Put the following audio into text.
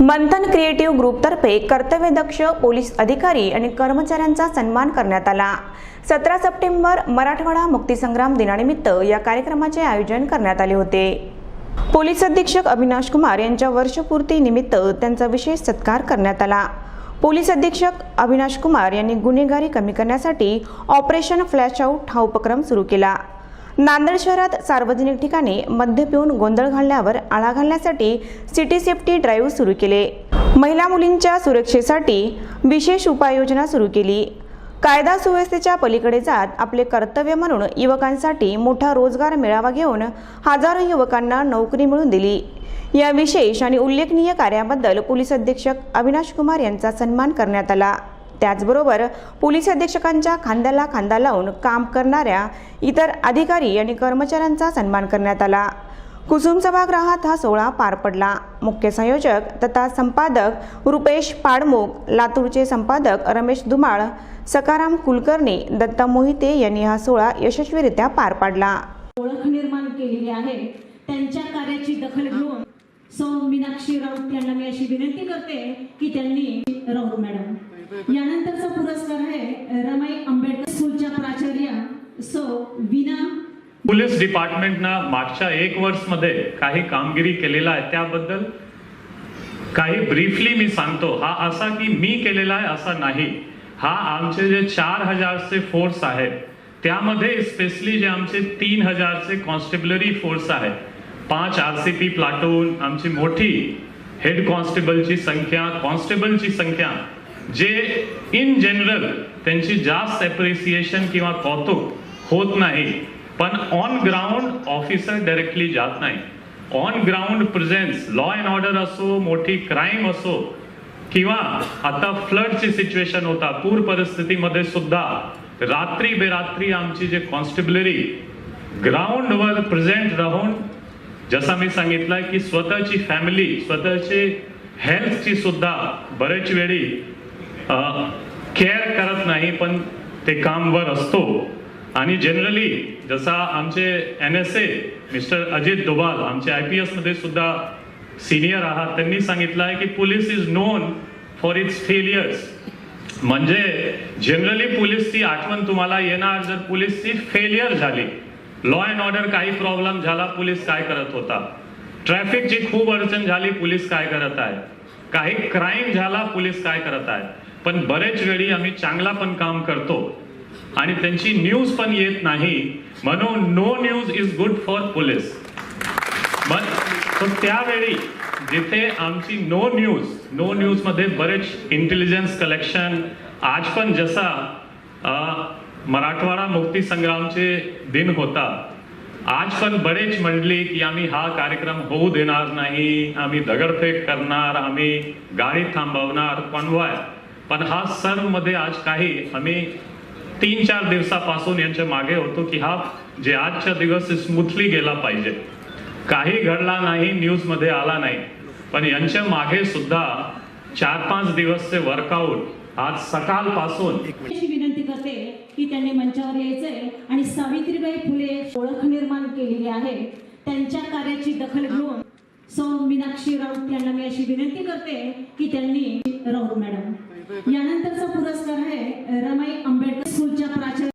मंथन creative ग्रुपतर्फे कर्तव्यदक्ष police अधिकारी आणि कर्मचाऱ्यांचा सन्मान करण्यात आला. सतरा सप्टेंबर मराठवाडा मुक्तीसंग्राम दिनानिमित्त या कार्यक्रमाचे आयोजन करण्यात आले होते. पोलीस अधीक्षक अविनाश कुमार यांच्या वर्षपूर्ती निमित्त त्यांचा विशेष सत्कार करण्यात आला. पोलीस अधीक्षक अविनाश कुमार यांनी गुन्हेगारी कमी करण्यासाठी ऑपरेशन फ्लॅश आऊट हा उपक्रम सुरू केला. नांदेड शहरात सार्वजनिक ठिकाणी मद्य पिऊन गोंधळ घालण्यावर आळा घालण्यासाठी सिटी सेफ्टी ड्राईव्ह सुरू केले. महिला मुलींच्या सुरक्षेसाठी विशेष उपाययोजना सुरू केली. कायदा सुव्यवस्थेच्या पलीकडे जात आपले कर्तव्य म्हणून युवकांसाठी मोठा रोजगार मेळावा घेऊन हजारो युवकांना नोकरी मिळून दिली. या विशेष आणि उल्लेखनीय कार्याबद्दल पोलीस अधीक्षक अविनाश कुमार यांचा सन्मान करण्यात आला. त्याचबरोबर पोलीस अधीक्षकांच्या खांद्याला खांदा लावून काम करणाऱ्या इतर अधिकारी आणि कर्मचाऱ्यांचा सन्मान करण्यात आला. कुसुम सभागृहात हा सोहळा पार पडला. मुख्य संयोजक तथा संपादक रुपेश पाडमुख लातूरचे संपादक रमेश धुमाळ सकाराम कुलकर्णी दत्ता मोहिते यांनी हा सोहळा यशस्वीरित्या पार पाडला. ओळख निर्माण केलेली आहे. त्यांच्या कार्याची दखल घेऊन सौ मीनाक्षी राऊत यांना मी अशी विनंती करते की त्यांनी राऊत मॅडम यानंतरचा पुरस्कार आहे रमाई आंबेडकर स्कूलच्या प्राचार्य सो विना. पोलीस डिपार्टमेंटनं मागच्या एक वर्षमध्ये काही कामगिरी केलेला आहे. त्याबद्दल काही ब्रीफली मी सांगतो. हा असा की मी केलेला आहे असा नाही. हा आमचे जे चार हजारचे फोर्स आहेत त्यामध्ये स्पेशली जे आमचे तीन हजारचे कॉन्स्टेबलरी फोर्स आहे पाच आर सी पी प्लाटून आमची मोठी हेड कॉन्स्टेबलची संख्या कॉन्स्टेबलची संख्या जे इन जनरल त्यांची जास्त एप्रिसिएशन किंवा कौतुक होत नाही पण ऑन ग्राउंड ऑफिसर डायरेक्टली जात नाही. On ground presence law and order असो मोठी क्राईम असो किंवा आता फ्लडची सिच्युएशन होता पूर परिस्थितीमध्ये सुद्धा रात्री बेरात्री आमची जे कॉन्स्टेबलरी ग्राउंडवर प्रेझेंट राहून जसा मी सांगितलं की स्वतःची फॅमिली स्वतःचे हेल्थची सुद्धा बरेच वेळी केअर करत नाही पण ते कामवर असतो. आणि जनरली जसा आमचे N S A mister Ajit Doval आमचे आय पी एसमध्ये सुद्धा सिनियर आहात त्यांनी सांगितलं आहे की police is known for its failures म्हणजे जनरली पोलीसची आठवण तुम्हाला येणार जर पोलीसची फेलियर झाली. लॉ अँड ऑर्डर काही प्रॉब्लेम झाला पोलीस काय करत होता? ट्रॅफिकची खूप अडचण झाली पोलीस काय करत आहे काही क्राईम झाला पोलीस काय करत आहे पण बरेच वेळी आम्ही चांगला पण काम करतो आणि त्यांची न्यूज पण येत नाही. म्हणून no news is good for police मग तो त्यावेळी जिथे आमची नो न्यूज नो न्यूजमध्ये बरेच इंटेलिजन्स कलेक्शन आज पण जसा मराठवाडा मुक्ती संग्रामचे दिन होता आज पण बरेच म्हणली की आम्ही हा कार्यक्रम होऊ देणार नाही आम्ही दगडफेक करणार आम्ही गाडी थांबवणार कॉन्वॉय पण हा सर्वमध्ये आज काही आम्ही तीन चार दिवसापासून यांच्या मागे होतो की हा जे आजचा दिवस स्मूथली गेला पाहिजे. काही घडला नाही न्यूजमध्ये आला नाही. पण यांच्या मागे सुद्धा चार पाच दिवसचे वर्कआउट आज सकाळपासून अशी विनंती करते की त्यांनी मंचावर यायचंय आणि सावित्रीबाई फुले ओळख निर्माण केलेली आहे. त्यांच्या कार्याची दखल घेऊन सौ मीनाक्षी राऊत यांना मी अशी विनंती करते की त्यांनी राऊत मॅडम यानंतरचा पुरस्कार आहे रमाई आंबेडकर स्कूलच्या प्राचार्य